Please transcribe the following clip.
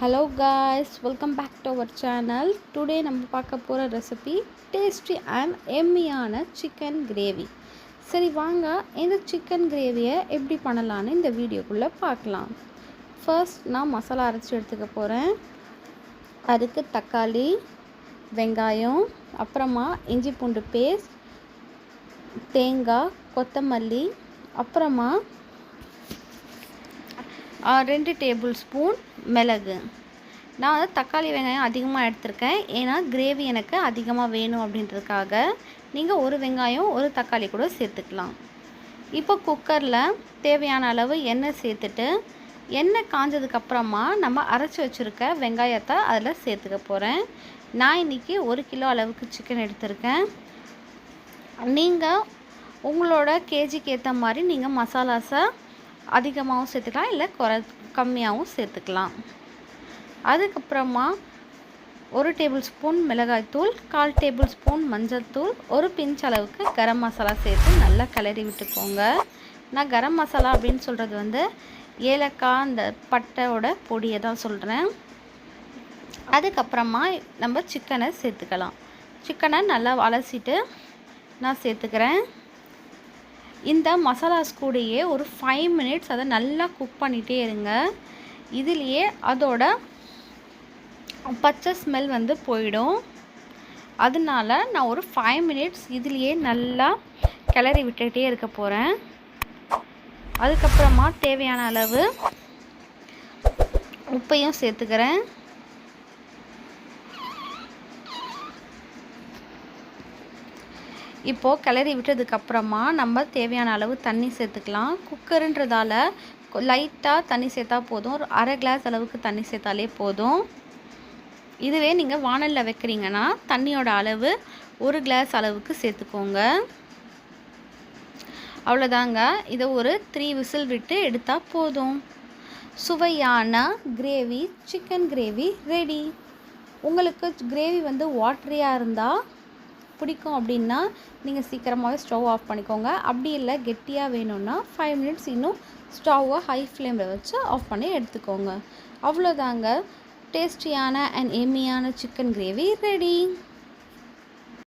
Hello guys welcome back to our channel today நம்ம பார்க்க போகிற ரெசிபி டேஸ்டி அண்ட் எம்மியான சிக்கன் கிரேவி சரி வாங்க இந்த சிக்கன் கிரேவியை எப்படி பண்ணலான்னு இந்த வீடியோக்குள்ளே பார்க்கலாம். ஃபர்ஸ்ட் நான் மசாலா அரைச்சி எடுத்துக்க போகிறேன் அதுக்கு தக்காளி வெங்காயம் அப்புறமா இஞ்சி பூண்டு பேஸ்ட் தேங்காய் கொத்தமல்லி அப்புறமா ரெண்டு டேபிள் ஸ்பூன் மிளகு. நான் வந்து தக்காளி வெங்காயம் அதிகமாக எடுத்திருக்கேன். ஏன்னா கிரேவி எனக்கு அதிகமாக வேணும் அப்படின்றதுக்காக நீங்கள் ஒரு வெங்காயம் ஒரு தக்காளி கூட சேர்த்துக்கலாம். இப்போ குக்கரில் தேவையான அளவு எண்ணெய் சேர்த்துட்டு எண்ணெய் காஞ்சதுக்கப்புறமா நம்ம அரைச்சி வச்சுருக்க வெங்காயத்தை அதில் சேர்த்துக்க போகிறேன் நான் இன்றைக்கி ஒரு கிலோ அளவுக்கு சிக்கன் எடுத்திருக்கேன். நீங்கள் உங்களோட கேஜிக்கு ஏற்ற மாதிரி நீங்கள் மசாலாஸை அதிகமாகவும் சேர்த்துக்கலாம் இல்லை குறை கம்மியாகவும் சேர்த்துக்கலாம். அதுக்கப்புறமா ஒரு டேபிள் ஸ்பூன் மிளகாய்த்தூள் கால் டேபிள் ஸ்பூன் மஞ்சள்தூள் ஒரு பிஞ்ச் அளவுக்கு கரம் மசாலா சேர்த்து நல்லா கிளறி விட்டுக்கோங்க. நான் கரம் மசாலா அப்படின்னு சொல்கிறது வந்து ஏலக்காய் அந்த பட்டையோட பொடியை தான் சொல்கிறேன் அதுக்கப்புறமா நம்ம சிக்கனை சேர்த்துக்கலாம். சிக்கனை நல்லா அலசிட்டு நான் சேர்த்துக்கிறேன். இந்த மசாலாஸ் கூடயே ஒரு ஃபைவ் மினிட்ஸ் அதை நல்லா குக் பண்ணிகிட்டே இருங்க. இதுலேயே அதோட பச்சை ஸ்மெல் வந்து போயிடும். அதனால நான் ஒரு ஃபைவ் மினிட்ஸ் இதுலேயே நல்லா கிளறி விட்டுகிட்டே இருக்க போகிறேன் அதுக்கப்புறமா தேவையான அளவு உப்பையும் சேர்த்துக்கிறேன். இப்போது கிளறி விட்டதுக்கப்புறமா நம்ம தேவையான அளவு தண்ணி சேர்த்துக்கலாம். குக்கருன்றதால லைட்டாக தண்ணி சேர்த்தா போதும். ஒரு அரை கிளாஸ் அளவுக்கு தண்ணி சேர்த்தாலே போதும். இதுவே நீங்கள் வானலில் வைக்கிறீங்கன்னா தண்ணியோட அளவு ஒரு கிளாஸ் அளவுக்கு சேர்த்துக்கோங்க. அவ்வளோதாங்க. இதை ஒரு த்ரீ விசில் விட்டு எடுத்தால் போதும். சுவையான கிரேவி சிக்கன் கிரேவி ரெடி உங்களுக்கு கிரேவி வந்து வாட்டரியாக இருந்தால் பிடிக்கும் அப்படின்னா நீங்கள் சீக்கிரமாகவே ஸ்டவ் ஆஃப் பண்ணிக்கோங்க. அப்படி இல்லை கெட்டியாக வேணும்னா ஃபைவ் மினிட்ஸ் இன்னும் ஸ்டவ்வை ஹை ஃப்ளேமில் வச்சு ஆஃப் பண்ணி எடுத்துக்கோங்க. அவ்வளோதாங்க டேஸ்டியான அண்ட் எம்மியான சிக்கன் கிரேவி ரெடி